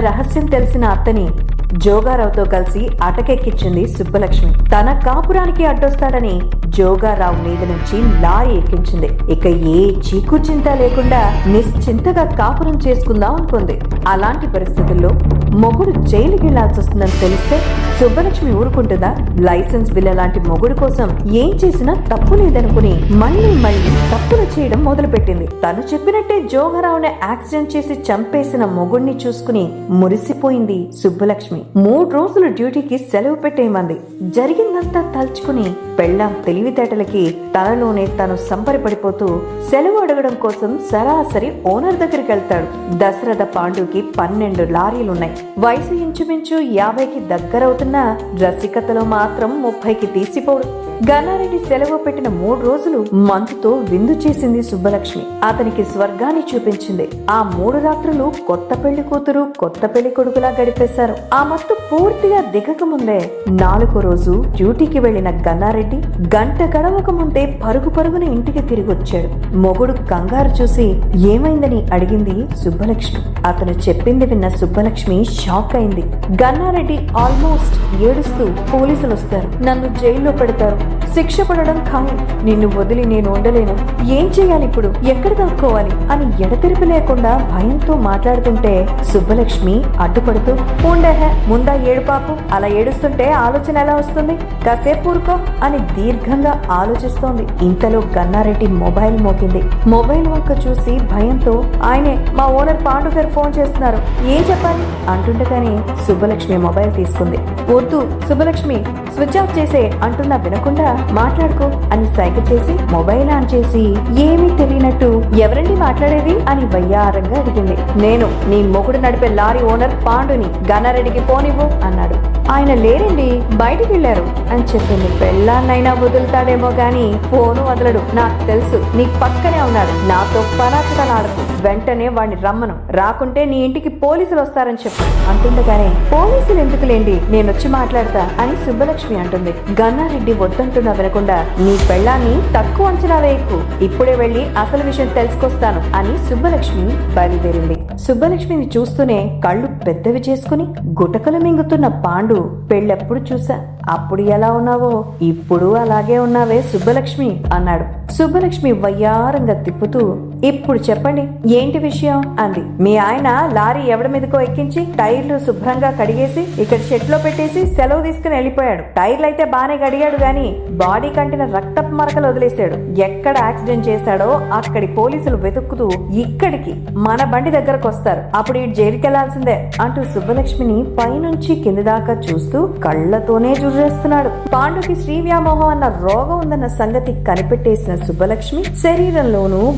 రహస్యం తెలిసిన అత్తని జోగారావుతో కలిసి అటకెక్కించింది సుబ్బలక్ష్మి. తన కాపురానికి అడ్డొస్తాడని జోగారావు మీద నుంచి లారీ ఎక్కించింది. ఇక ఏ చీకు చింత లేకుండా నిశ్చింతగా కాపురం చేసుకుందాం అనుకుంది. అలాంటి పరిస్థితుల్లో మొగుడు జైలుకి వెళ్ళాల్సి వస్తుందని తెలిస్తే సుబ్బలక్ష్మి ఊరుకుంటుందా? లైసెన్స్ బిల్ల లాంటి మొగుడు కోసం ఏం చేసినా తప్పు లేదనుకుని మళ్ళీ మళ్ళీ తప్పులు చేయడం మొదలుపెట్టింది. తను చెప్పినట్టే జోగరావుని యాక్సిడెంట్ చేసి చంపేసిన మొగుడిని చూసుకుని మురిసిపోయింది సుబ్బలక్ష్మి. మూడు రోజులు డ్యూటీకి సెలవు పెట్టేయమంది. జరిగిందంతా తలుచుకుని పెళ్ళాం తెలివితేటలకి తనలోనే తను సంబరపడిపోతూ సెలవు అడగడం కోసం సరాసరి ఓనర్ దగ్గరికి వెళ్తాడు. దశరథ పాండుకి పన్నెండు లారీలున్నాయి. వయసు ఇంచుమించు యాభైకి దగ్గరవుతున్న రసికతలో మాత్రం ముప్పైకి తీసిపోడు గన్నారెడ్డి సెలవు పెట్టిన మూడు రోజులు మంతుతో విందు చేసింది సుబ్బలక్ష్మి. అతనికి స్వర్గాన్ని చూపించింది. ఆ మూడు రాత్రులు కొత్త పెళ్ళి కూతురు కొత్త పెళ్ళి కొడుకులా గడిపేశారు. ఆ మత్తు పూర్తిగా దిగక ముందే నాలుగో రోజు డ్యూటీకి వెళ్ళిన గన్నారెడ్డి గంట గడవక ముందే పరుగు పరుగున ఇంటికి తిరిగి వచ్చాడు. మొగుడు కంగారు చూసి ఏమైందని అడిగింది సుబ్బలక్ష్మి. అతను చెప్పింది విన్న సుబ్బలక్ష్మి షాక్ అయింది. గన్నారెడ్డి ఆల్మోస్ట్ ఏడుస్తూ పోలీసులు వస్తారు. నన్ను జైల్లో పెడతారు. శిక్ష పడడం ఖాయం. నిన్ను వదిలి నేను ఉండలేను. ఏం చేయాలి ఇప్పుడు? ఎక్కడ దాక్కోవాలి? అని ఎడతెరిపి లేకుండా భయంతో మాట్లాడుతుంటే సుబ్బలక్ష్మి అడ్డుపడుతూ ఉండహే ముందా ఏడు పాపు. అలా ఏడుస్తుంటే ఆలోచన ఎలా వస్తుంది? కాసేపు ఊరుకో అని దీర్ఘంగా ఆలోచిస్తోంది. ఇంతలో గన్నారెడ్డి మొబైల్ మోగింది. మొబైల్ వంక చూసి భయంతో ఆయనే మా ఓనర్ పాండు గారు ఫోన్ చేస్తున్నారు. ఏం చెప్పాలి? అంటుండగానే సుబ్బలక్ష్మి మొబైల్ తీసుకుంది. వద్దు సుబ్బలక్ష్మి స్విచ్ ఆఫ్ చేసే అంటున్నా వినకుండా మాట్లాడుకో అని సైగ చేసి మొబైల్ ఆన్ చేసి ఏమీ తెలియనట్టు ఎవరండి మాట్లాడేది అని వయ్యారంగా అడిగింది. నేను నీ మొగుడు నడిపే లారీ ఓనర్ పాండుని గన్నారెడ్డికి ఫోన్ ఇవ్వు అన్నాడు. ఆయన లేరండి బయటికి వెళ్ళారు అని చెప్పింది. పెళ్ళాన్నైనా వదులుతాడేమో గాని ఫోను వదలడు. నాకు తెలుసు నీ పక్కనే ఉన్నాడు. నాతో పరాచకాలు ఆడకు. వెంటనే వాడిని రమ్మను. రాకుంటే నీ ఇంటికి పోలీసులు వస్తారని చెప్పు. అంటుండగానే పోలీసులు ఎందుకులేండి నేను వచ్చి మాట్లాడతా అని సుబ్బలక్ష్మి అంటుంది. గన్నారెడ్డి వద్దంటున్నా వినకుండా నీ పెళ్ళాన్ని తక్కువ అంచనా వేయకు ఇప్పుడే వెళ్ళి అసలు విషయం తెలుసుకొస్తాను అని సుబ్బలక్ష్మి బయలుదేరింది. సుబ్బలక్ష్మిని చూస్తూనే కళ్ళు పెద్దవి చేసుకుని గుటకలు మింగుతున్న పాండు పెళ్ళెప్పుడు చూసా అప్పుడు ఎలా ఉన్నావో? ఇప్పుడు అలాగే ఉన్నావే సుబ్బలక్ష్మి అన్నాడు. సుబ్బలక్ష్మి వయ్యారంగా తిప్పుతూ ఇప్పుడు చెప్పండి ఏంటి విషయం? అంది. మీ ఆయన లారీ ఎవడి మీదకో ఎక్కించి టైర్లు శుభ్రంగా కడిగేసి ఇక్కడ షెడ్లో పెట్టేసి సెలవు తీసుకుని వెళ్ళిపోయాడు. టైర్లు అయితే బానే కడిగాడు గాని బాడీ కంటిన రక్తపు మరకలు వదిలేశాడు. ఎక్కడ యాక్సిడెంట్ చేశాడో అక్కడి పోలీసులు వెతుక్కుతూ ఇక్కడికి మన బండి దగ్గరకు వస్తారు. అప్పుడు ఈ జైలుకి వెళ్ళాల్సిందే అంటూ సుబ్బలక్ష్మిని పైనుంచి కింది దాకా చూస్తూ కళ్ళతోనే చూసేస్తున్నాడు పాండుకి శ్రీ వ్యామోహం అన్న రోగం ఉందన్న సంగతి కనిపెట్టేసిన సుబ్బలక్ష్మి శరీరంలోనూ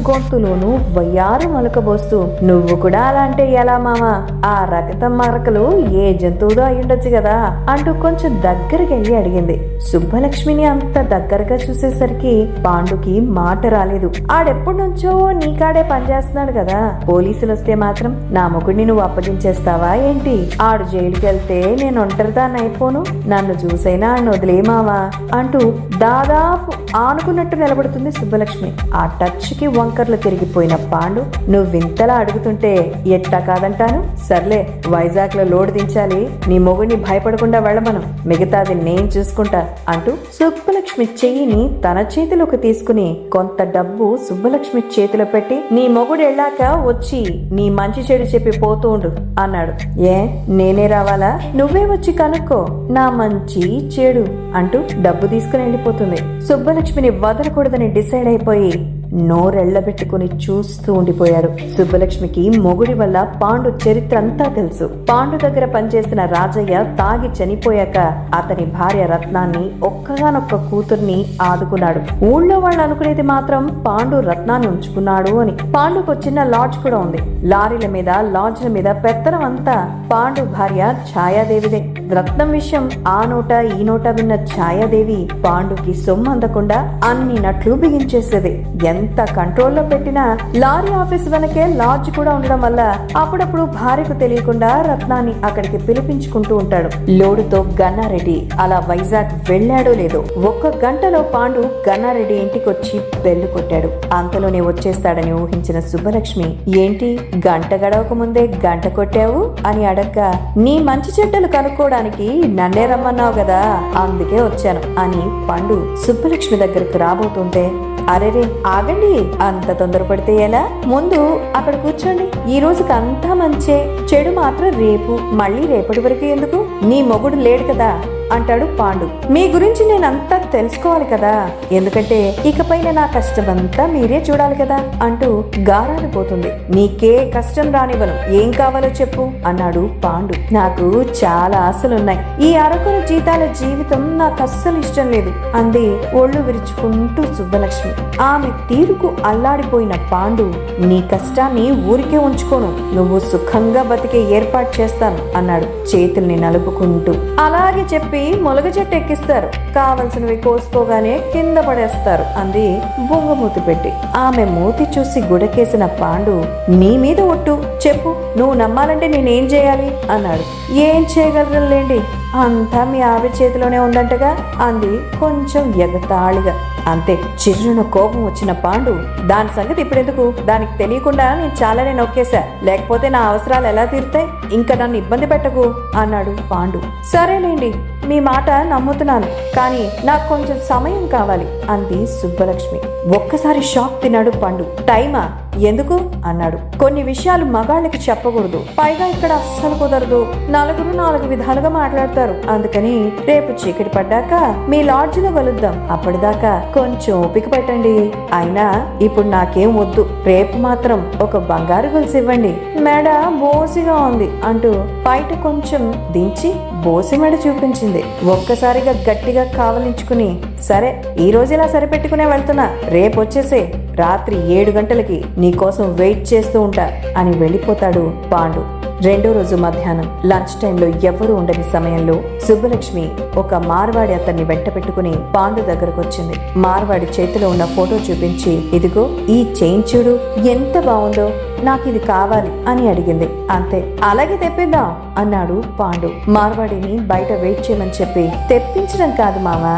గొంతులోనూ వయ్యారు మొలకబోస్తూ. నువ్వు కూడా అలాంటే ఎలా మామా? ఆ రక్తం మరకలు ఏ జంతువుదో అయ్యుండొచ్చు కదా అంటూ కొంచెం దగ్గరికి వెళ్ళి అడిగింది. సుబ్బలక్ష్మిని అంత దగ్గరగా చూసేసరికి పాండుకి మాట రాలేదు. ఆడెప్పటి నుంచో నీకాడే పనిచేస్తున్నాడు కదా. పోలీసులు వస్తే మాత్రం నా మొగుడిని నువ్వు అప్పగించేస్తావా ఏంటి? ఆడు జైలుకి వెళ్తే నేను ఒంటరిదాన్ని అయిపోను నన్ను చూసైనా ఆడిని వదిలేమావా అంటూ దాదాపు ఆనుకున్నట్టు నిలబడుతుంది సుబ్బలక్ష్మి. ఆ టచ్కి వంకర్లు తిరిగిపోయిన పాండు నువ్వు వింతలా అడుగుతుంటే ఎట్టా కాదంటాను? సర్లే వైజాగ్లో లోడ్ దించాలి. నీ మొగుడిని భయపడకుండా వెళ్ళమను. మిగతాది నేను చూసుకుంటా అంటూ సుబ్బలక్ష్మి చెయ్యిని తన చేతిలోకి తీసుకుని కొంత డబ్బు సుబ్బలక్ష్మి చేతిలో పెట్టి నీ మొగుడు వెళ్ళాక వచ్చి నీ మంచి చెడు చెప్పి పోతూ ఉండు అన్నాడు. ఏ నేనే రావాలా? నువ్వే వచ్చి కనుక్కో. నా మంచి చెడు అంటూ డబ్బు తీసుకుని వెళ్ళిపోతుంది. సుబ్బలక్ష్మిని వదలకూడదని డిసైడ్ అయిపోయి నోరెళ్ళబెట్టుకుని చూస్తూ ఉండిపోయారు సుబ్బలక్ష్మికి మొగుడి వల్ల పాండు చరిత్ర అంతా తెలుసు. పాండు దగ్గర పనిచేసిన రాజయ్య తాగి చనిపోయాక అతని భార్య రత్నాన్ని ఒక్కగానొక్క కూతుర్ని ఆదుకున్నాడు. ఊళ్ళో వాళ్ళు అనుకునేది మాత్రం పాండు రత్నాన్ని ఉంచుకున్నాడు అని. పాండుకు చిన్న లాడ్జ్ కూడా ఉంది. లారీల మీద లాడ్జ్ల మీద పెత్తనం అంతా పాండు భార్య ఛాయాదేవిదే. రత్నం విషయం ఆ నోట ఈ నోట విన్న ఛాయాదేవి పాండుకి సొమ్ము అందకుండా అన్ని నట్లు బిగించేసేది. ఎంత ఎంత కంట్రోల్లో పెట్టినా లారీ ఆఫీస్ వెనకే లాడ్జ్ కూడా ఉండడం వల్ల అప్పుడప్పుడు భార్యకు తెలియకుండా రత్నాన్ని అక్కడికి పిలిపించుకుంటూ ఉంటాడు. లోడుతో గన్నారెడ్డి అలా వైజాగ్ వెళ్ళాడో లేదో ఒక్క గంటలో పాండు గన్నారెడ్డి ఇంటికి వచ్చి బెల్లు కొట్టాడు. అంతలోనే వచ్చేస్తాడని ఊహించిన సుబ్బలక్ష్మి ఏంటి గంట గడవక ముందే గంట కొట్టావు? అని అడగ్గా నీ మంచి చెడ్డలు కనుక్కోవడానికి నన్నే రమ్మన్నావు కదా అందుకే వచ్చాను అని పండు సుబ్బలక్ష్మి దగ్గరకు రాబోతుంటే అరెరే ఆగండి. అంత తొందరపడితే ఎలా? ముందు అక్కడ కూర్చోండి. ఈ రోజుకి అంతా మంచే. చెడు మాత్రం రేపు మళ్ళీ రేపటి వరకు ఎందుకు? నీ మొగుడు లేడు కదా. అంటాడు పాండు. మీ గురించి నేనంతా తెలుసుకోవాలి కదా. ఎందుకంటే ఇకపైన నా కష్టమంతా మీరే చూడాలి కదా అంటూ గారాలు పోతుంది. నీకే కష్టం రానివ్వను. ఏం కావాలో చెప్పు అన్నాడు పాండు. నాకు చాలా ఆశలున్నాయి. ఈ అరకొర జీతాల జీవితం నాకు అస్సలు ఇష్టం లేదు అంది ఒళ్ళు విరుచుకుంటూ సుబ్బలక్ష్మి. ఆమె తీరుకు అల్లాడిపోయిన పాండు నీ కష్టాన్ని ఊరికే ఉంచుకోను. నువ్వు సుఖంగా బతికే ఏర్పాటు చేస్తాను అన్నాడు చేతుల్ని నలుపుకుంటూ. అలాగే చెప్పి మొలగ చెట్టు ఎక్కిస్తారు. కావలసినవి కోసుకోగానే కింద పడేస్తారు అంది బొంగ మూతి పెట్టి. ఆమె మూతి చూసి గుడకేసిన పాండు నీ మీద ఒట్టు. చెప్పు నువ్వు నమ్మాలంటే నేనేం చేయాలి? అన్నాడు. ఏం చేయగలరులేండి? అంతా మీ ఆవిడ చేతిలోనే ఉందంటగా? అంది కొంచెం ఎగతాళిగా. అంతే చిర్రున కోపం వచ్చిన పాండు దాని సంగతి ఇప్పుడెందుకు? దానికి తెలియకుండా నేను చాలానే నొక్కేశా. లేకపోతే నా అవసరాలు ఎలా తీరుతాయి? ఇంకా నన్ను ఇబ్బంది పెట్టకు అన్నాడు పాండు. సరేలేండి మీ మాట నమ్ముతున్నాను కానీ నాకు కొంచెం సమయం కావాలి అంది సుబ్బలక్ష్మి. ఒక్కసారి షాక్ తిన్నాడు పండు. టైమా? ఎందుకు? అన్నాడు. కొన్ని విషయాలు మగాళ్ళకి చెప్పకూడదు. పైగా ఇక్కడ అస్సలు కుదరదు. నలుగురు నాలుగు విధాలుగా మాట్లాడతారు. అందుకని రేపు చీకటి పడ్డాక మీ లాడ్జిలో కలుద్దాం. అప్పటిదాకా కొంచెం ఓపిక పెట్టండి. అయినా ఇప్పుడు నాకేం వద్దు. రేపు మాత్రం ఒక బంగారు గొలుసు ఇవ్వండి. మెడ బోసిగా ఉంది అంటూ బయట కొంచెం దించి బోసి మెడ చూపించింది. ఒక్కసారిగా గట్టిగా కావలించుకుని సరే ఈ రోజు ఇలా సరిపెట్టుకునే వెళ్తున్నా. రేపు వచ్చేసే రాత్రి ఏడు గంటలకి నీకోసం వెయిట్ చేస్తూ ఉంటా అని వెళ్ళిపోతాడు పాండు. రెండో రోజు మధ్యాహ్నం లంచ్ టైంలో ఎవ్వరూ ఉండని సమయంలో సుబ్బలక్ష్మి ఒక మార్వాడి అతన్ని వెంట పెట్టుకుని పాండు దగ్గరకు వచ్చింది. మార్వాడి చేతిలో ఉన్న ఫోటో చూపించి ఇదిగో ఈ చైన్ చూడు ఎంత బాగుందో నాకు ఇది కావాలి అని అడిగింది. అంతే అలాగే తెప్పిద్దాం అన్నాడు పాండు. మార్వాడిని బయట వెయిట్ చేయమని చెప్పి తెప్పించడం కాదు మావా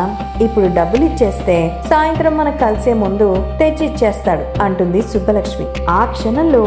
ఇప్పుడు డబ్బులు ఇచ్చేస్తే సాయంత్రం మనం కలిసే ముందు తెచ్చి ఇచ్చేస్తాడు అంటుంది సుబ్బలక్ష్మి. ఆ క్షణంలో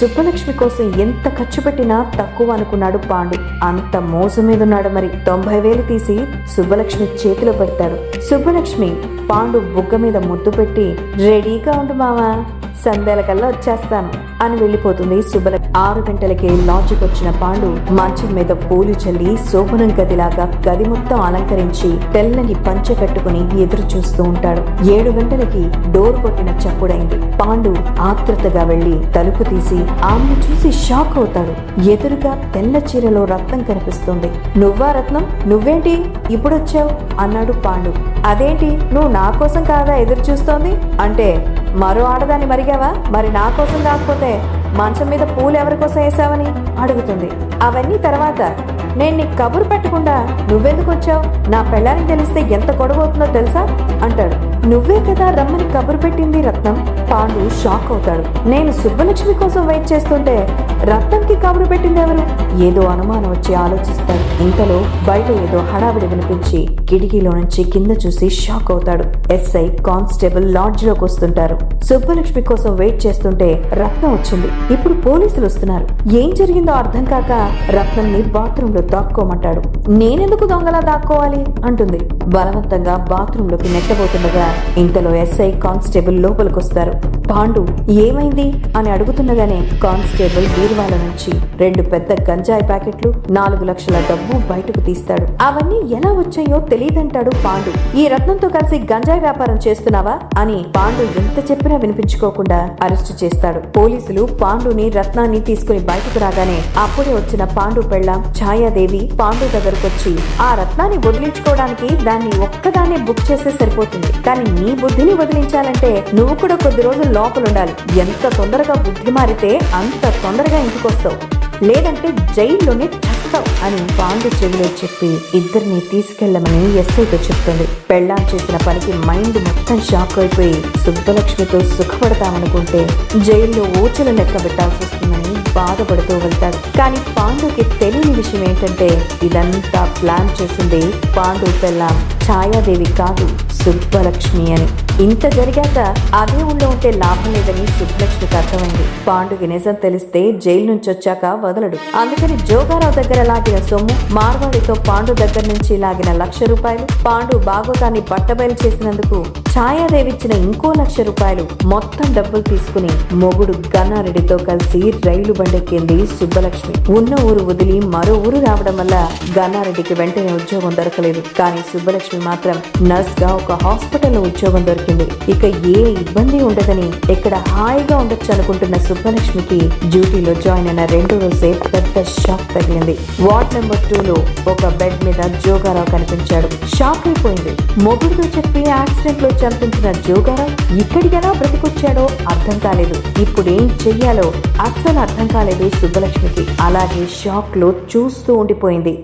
సుబ్బలక్ష్మి కోసం ఎంత ఖర్చు పెట్టినా తక్కువ అనుకున్నాడు పాండు. అంత మోసం మీద ఉన్నాడు మరి. తొంభై వేలు తీసి సుబ్బలక్ష్మి చేతిలో పెడతాడు సుబ్బలక్ష్మి పాండు బుగ్గ మీద ముద్దు పెట్టి రెడీగా ఉండు మావా సందేల కల్లా వచ్చేస్తాను. అని వెళ్ళిపోతుంది. సుబ్బల ఆరు గంటలకే లాడ్జికి వచ్చిన పాండు మంచం మీద పూలు చల్లి శోభనం గదిలాగా గది మొత్తం అలంకరించి తెల్లని పంచె కట్టుకుని ఎదురు చూస్తూ ఉంటాడు. ఏడు గంటలకి డోర్ కొట్టిన చప్పుడైంది. పాండు ఆత్రుతగా వెళ్ళి తలుపు తీసి ఆమెను చూసి షాక్ అవుతాడు. ఎదురుగా తెల్ల చీరలో రత్నం కనిపిస్తుంది. నువ్వా రత్నం? నువ్వేంటి? ఇప్పుడొచ్చావు? అన్నాడు పాండు. అదేంటి? నువ్వు నా కోసం కాదా ఎదురు చూస్తోంది? అంటే మరో ఆడదాన్ని మరిగావా? మరి నా కోసం కాకపోతే మంచం మీద పూలు ఎవరి కోసం వేసావని? అడుగుతుంది. అవన్నీ తర్వాత నేను నీకు కబురు పెట్టకుండా నువ్వెందుకు వచ్చావు? నా పెళ్ళానికి తెలిస్తే ఎంత గొడవవుతుందో తెలుసా? అంటాడు. నువ్వే కదా రమ్మని కబురు పెట్టింది రత్నం. పాండు షాక్ అవుతాడు. నేను సుబ్బలక్ష్మి కోసం వెయిట్ చేస్తుంటే రత్నంకి కబురు పెట్టింది ఎవరు? ఏదో అనుమానం వచ్చి ఆలోచిస్తాడు. ఇంతలో బయట ఏదో హడావిడి వినిపించి కిటికీలో నుంచి కింద చూసి షాక్ అవుతాడు. ఎస్ఐ కానిస్టేబుల్ లాడ్జ్లోకి వస్తుంటారు. సుబ్బలక్ష్మి కోసం వెయిట్ చేస్తుంటే రత్నం వచ్చింది. ఇప్పుడు పోలీసులు వస్తున్నారు. ఏం జరిగిందో అర్థం కాక రత్నంని బాత్రూమ్లో దాక్కోమంటాడు. నేనెందుకు దొంగలా దాక్కోవాలి? అంటుంది. బలవంతంగా బాత్రూంలోకి నెట్టబోతుండగా ఇంతలో ఎస్ఐ కానిస్టేబుల్ లోపలికొస్తారు. పాండు ఏమైంది? అని అడుగుతుండగానే కానిస్టేబుల్ బీరువాల నుంచి రెండు పెద్ద గంజాయి ప్యాకెట్లు నాలుగు లక్షల డబ్బు బయటకు తీస్తాడు. అవన్నీ ఎలా వచ్చాయో తెలియదంటాడు పాండు. ఈ రత్నంతో కలిసి గంజాయి వ్యాపారం చేస్తున్నావా? అని పాండు ఎంత చెప్పినా వినిపించుకోకుండా అరెస్టు చేస్తాడు. పోలీసులు పాండుని రత్నాన్ని తీసుకుని బయటకు రాగానే అప్పుడే వచ్చిన పాండు పెళ్ళాం ఛాయాదేవి పాండు దగ్గరకొచ్చి ఆ రత్నాన్ని వదిలించుకోవడానికి దాన్ని ఒక్కదాన్నే బుక్ చేస్తే సరిపోతుంది. కానీ నీ బుద్ధిని వదిలించాలంటే నువ్వు కూడా కొద్ది రోజులు లోపలుండాలి. ఎంత తొందరగా బుద్ధి మారితే అంత తొందరగా ఇంటికొస్తావు. లేదంటే జైల్లోనే చస్తావు అని పాండు చెవిలో చెప్పి ఇద్దరిని తీసుకెళ్ళమని ఎస్ఐతో చెప్తుంది. పెళ్ళాం చేసిన పనికి మైండ్ మొత్తం షాక్ అయిపోయి సుబ్బలక్ష్మితో సుఖపడతామనుకుంటే జైల్లో ఊచలు లెక్క పెట్టాల్సి వస్తుందని బాధపడుతూ వెళ్తాడు. కానీ పాండుకి తెలియని విషయం ఏంటంటే ఇదంతా ప్లాన్ చేసింది పాండు పెళ్ళాం ఛాయాదేవి కాదు సుబ్బలక్ష్మి అని. ఇంత జరిగాక అదే ఊళ్ళో ఉంటే లాభం లేదని సుబ్బలక్ష్మికి అర్థమైంది. పాండుకి నిజం తెలిస్తే జైలు నుంచి వచ్చాక వదలడు. అందుకని జోగారావు దగ్గర లాగిన సొమ్ము మార్వాడితో పాండు దగ్గర నుంచి లాగిన లక్ష రూపాయలు పాండు బాగోతాన్ని బట్టబయలు చేసినందుకు ఛాయాదేవి ఇచ్చిన ఇంకో లక్ష రూపాయలు మొత్తం డబ్బులు తీసుకుని మొగుడు గన్నారెడ్డితో కలిసి రైలు బండెక్కింది సుబ్బలక్ష్మి. ఉన్న ఊరు వదిలి మరో ఊరు రావడం వల్ల గన్నారెడ్డికి వెంటనే ఉద్యోగం దొరకలేదు. కానీ సుబ్బలక్ష్మి మాత్రం నర్స్గా ఒక హాస్పిటల్లో ఉద్యోగం దొరికింది. ఇక ఏ ఇబ్బంది ఉండదని ఇక్కడ హాయిగా ఉండొచ్చు అనుకుంటున్న సుబ్బలక్ష్మికి డ్యూటీలో జాయిన్ అయిన రెండు రోజే పెద్ద షాక్ తగిలింది. వార్డ్ నెంబర్ టూ లో ఒక బెడ్ మీద జోగారావు కనిపించాడు. షాక్ అయిపోయింది. మొగుడుతో చెప్పి యాక్సిడెంట్లో చంపించిన జోగారావు ఎక్కడికైనా బ్రతికొచ్చాడో అర్థం కాలేదు. ఇప్పుడు ఏం చెయ్యాలో అస్సలు అర్థం కాలేదు సుబ్బలక్ష్మికి. అలాగే షాక్లో చూస్తూ ఉండిపోయింది.